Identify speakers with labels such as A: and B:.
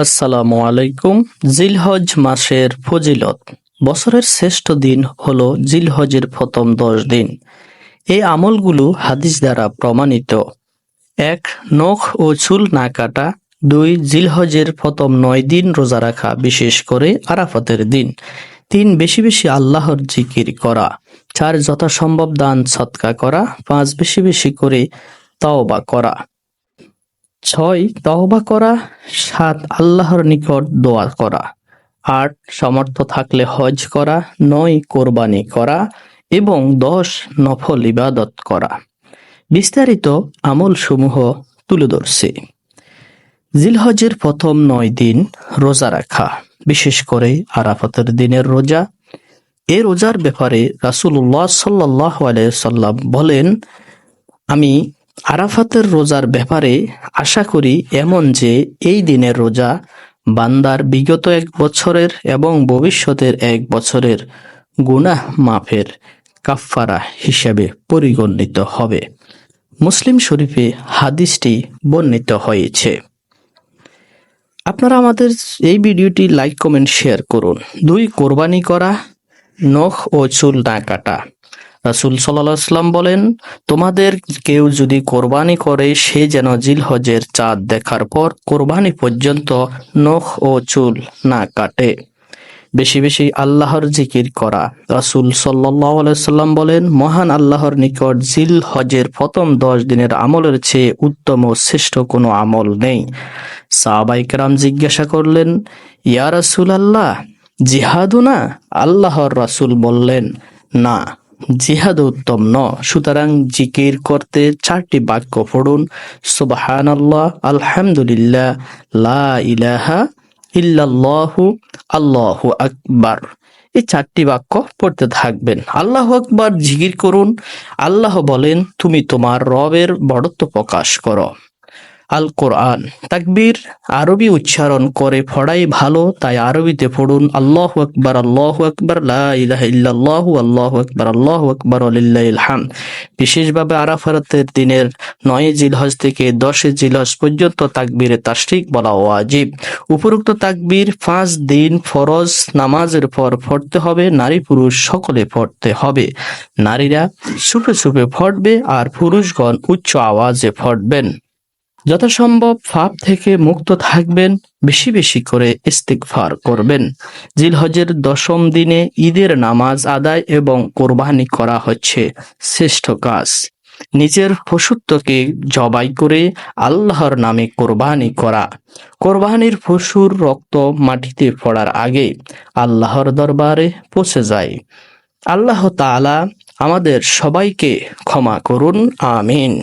A: আসসালামু আলাইকুম। জিলহজ মাসের ফজিলত। বছরের শ্রেষ্ঠ দিন হলো জিলহজের প্রথম দশ দিন। এই আমলগুলো হাদিস দ্বারা প্রমাণিত। এক, নখ ও চুল না কাটা। দুই, জিলহজের প্রথম নয় দিন রোজা রাখা, বিশেষ করে আরাফাতের দিন। তিন, বেশি বেশি আল্লাহর জিকির করা। চার, যথাসম্ভব দান, সৎকা করা। পাঁচ, বেশি বেশি করে তাওবা করা। ছয়, তওবা করা। সাত, আল্লাহর নিকট দোয়া করা। আট সমর্থ থাকলে হজ করা। নয়, কোরবানি করা। এবং দশ, নফল ইবাদত করা। বিস্তারিত আমল সমূহ তুলে ধরছে। জিলহজের প্রথম নয় দিন রোজা রাখা, বিশেষ করে আরাফাতের দিনের রোজা। এ রোজার ব্যাপারে রাসূলুল্লাহ সাল্লাহ সাল্লাম বলেন, আমি আরাফাতের রোজার ব্যাপারে আশা করি এমন যে এই দিনের রোজা বান্দার বিগত এক বছরের এবং ভবিষ্যতের এক বছরের গুনাহ মাফের কাফফারা হিসেবে পরিগণিত হবে। মুসলিম শরীফে হাদিসটি বর্ণিত হয়েছে। আপনারা আমাদের এই ভিডিওটি লাইক, কমেন্ট, শেয়ার করুন। দুই কোরবানি করা, নখ ও চুল না কাটা। রাসুল সাল্লাম বলেন, তোমাদের কেউ যদি কোরবানি করে, সে যেন জিলহজের চাঁদ দেখার পর কোরবানি পর্যন্ত নখ ও চুল না কাটে। বেশি বেশি আল্লাহর জিকির করা। রাসুল সাল্লাম বলেন, মহান আল্লাহর নিকট জিল হজের প্রথম দশ দিনের আমলের চেয়ে উত্তম ও শ্রেষ্ঠ কোনো আমল নেই। সাহাবাইকরাম জিজ্ঞাসা করলেন, ইয়া রাসুল আল্লাহ জিহাদু না আল্লাহর রাসুল বললেন, না। জিহাদ উত্তম ন সুতরাং জিকির করতে চারটি বাক্য পড়ুন। সুবাহান আল্লাহ আলহামদুলিল্লাহ, লা ইলাহা ইল্লাল্লাহু, আল্লাহু আকবার। এই চারটি বাক্য পড়তে থাকবেন। আল্লাহ আকবার জিকির করুন। আল্লাহ বলেন, তুমি তোমার রবের বড়ত্ব প্রকাশ করো। আল কোরআন তাকবীর আরবি উচ্চারণ করে পড়াই ভালো, তাই আরবিতে পড়ুন, আল্লাহ আকবার আল্লাহ আকবার, লা ইলাহা ইল্লাল্লাহ, আল্লাহ আকবার আল্লাহ আকবার আলিল্লাহিল হামদ। বিশেষভাবে আরাফাতের দিনের নয় জিলহজ থেকে দশে জিলহজ পর্যন্ত তাকবীরে তাশরিক বলা ওয়াজিব। উপরোক্ত তাকবীর পাঁচ দিন ফরজ নামাজের পর পড়তে হবে, নারী পুরুষ সকলে পড়তে হবে। নারীরা সুপে সুপে ফটবে আর পুরুষগণ উচ্চ আওয়াজে পড়বেন। যথাসম্ভব ফাপ থেকে মুক্ত থাকবেন, বেশি বেশি করে ইস্তিকফার করবেন। জিলহজের দশম দিনে ঈদের নামাজ আদায় এবং কোরবানি করা হচ্ছে শ্রেষ্ঠ কাজ। নিজের পশুত্বকে জবাই করে আল্লাহর নামে কোরবানি করা। কোরবানির পশুর রক্ত মাটিতে পড়ার আগে আল্লাহর দরবারে পৌঁছে যায়। আল্লাহ তাআলা আমাদের সবাইকে ক্ষমা করুন, আমিন।